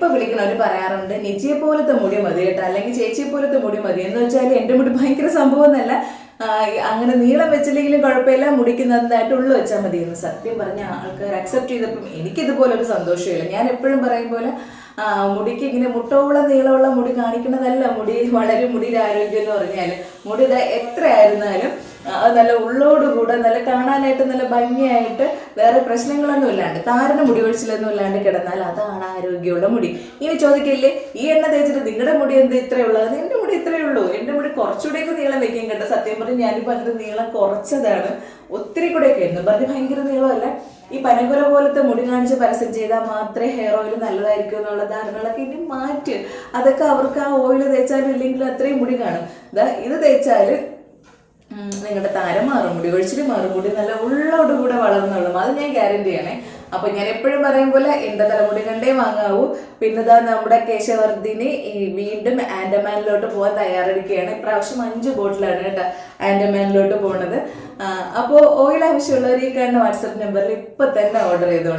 ഇപ്പൊ വിളിക്കണവര് പറയാറുണ്ട് നിജിയെ പോലത്തെ മുടി മതി കേട്ടോ. അല്ലെങ്കിൽ ചേച്ചിയെ പോലത്തെ മുടി മതി. എന്ന് വെച്ചാൽ എന്റെ മുടി ഭയങ്കര സംഭവം എന്നല്ല അങ്ങനെ നീളം വെച്ചില്ലെങ്കിലും കുഴപ്പമില്ല മുടിക്ക് നന്നായിട്ട് ഉള്ളു വെച്ചാൽ മതി എന്ന് സത്യം പറഞ്ഞ ആൾക്കാർ അക്സെപ്റ്റ് ചെയ്തപ്പം എനിക്കിതുപോലെ ഒരു സന്തോഷമില്ല. ഞാൻ എപ്പോഴും പറയും പോലെ മുടിക്ക് ഇങ്ങനെ മുട്ടോളം നീളമുള്ള മുടി കാണിക്കുന്നതല്ല. മുടി വളരെ മുടിയുടെ ആരോഗ്യം എന്ന് പറഞ്ഞാൽ മുടി എത്ര ആയിരുന്നാലും അത് നല്ല ഉള്ളോടുകൂടെ നല്ല കാണാനായിട്ട് നല്ല ഭംഗിയായിട്ട് വേറെ പ്രശ്നങ്ങളൊന്നും ഇല്ലാണ്ട് താരന് മുടി ഒഴിച്ചിലൊന്നും ഇല്ലാണ്ട് കിടന്നാൽ അതാണ് ആരോഗ്യമുള്ള മുടി. ഇനി ചോദിക്കില്ലേ ഈ എണ്ണ തേച്ചിട്ട് നിങ്ങളുടെ മുടി എന്ത് ഇത്രയുള്ളത് എന്റെ മുടി ഇത്രയേ ഉള്ളൂ. എന്റെ മുടി കുറച്ചുകൂടെയൊക്കെ നീളം വെക്കാൻ കേട്ടോ സത്യം പറഞ്ഞ് ഞാനിപ്പോൾ നീളം കുറച്ചതാണ്. ഒത്തിരി കൂടെയൊക്കെ ആയിരുന്നു. പറഞ്ഞ് ഭയങ്കര നീളമല്ല. ഈ പനകുല പോലത്തെ മുടി കാണിച്ച് പരസ്യം ചെയ്താൽ മാത്രമേ ഹെയർ ഓയിൽ നല്ലതായിരിക്കും എന്നുള്ള ധാരണകളൊക്കെ ഇനി മാറ്റി. അതൊക്കെ അവർക്ക് ആ ഓയിൽ തേച്ചാലും ഇല്ലെങ്കിലും അത്രയും മുടി കാണും. ഇത് തേച്ചാൽ നിങ്ങളുടെ താരം മാറും മുടി ഒഴിച്ചിട്ട് മാറും മുടി നല്ല ഉള്ളോട് കൂടെ വളർന്നോളും അത് ഞാൻ ഗ്യാരണ്ടി ആണേ അപ്പൊ ഞാൻ എപ്പോഴും പറയും പോലെ എന്റെ തലമുടി കണ്ടേ വാങ്ങാവൂ. പിന്നെ ഇതാ നമ്മുടെ കേശവർദ്ധിനി വീണ്ടും ആൻഡമാനിലോട്ട് പോകാൻ തയ്യാറെടുക്കുകയാണ്. ഇപ്രാവശ്യം അഞ്ച് ബോട്ടിലാണ് കേട്ടോ ആൻഡമാനിലോട്ട് പോണത്. അപ്പോൾ ഓയിൽ ആവശ്യമുള്ളവർ ഈ കാണുന്ന വാട്സപ്പ് നമ്പറിൽ ഇപ്പൊ തന്നെ ഓർഡർ ചെയ്തോണം